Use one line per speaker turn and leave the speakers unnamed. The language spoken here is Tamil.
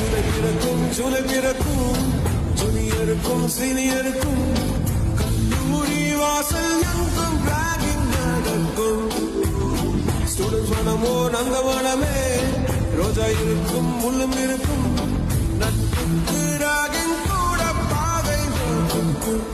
சுலை பிறக்கும் சுலை பிறக்கும் ஜூனியருக்கும் சீனியருக்கும் கல்லூரி வாசல் எங்கும் ராகிங் நடக்கும். ஸ்டூடெண்ட்ஸ் மனமோ நந்தவனமே ரோஜா இருக்கும் முள்ளும் இருக்கும் நட்புக்கு ராகிங் கூட பாதை வகுக்கும்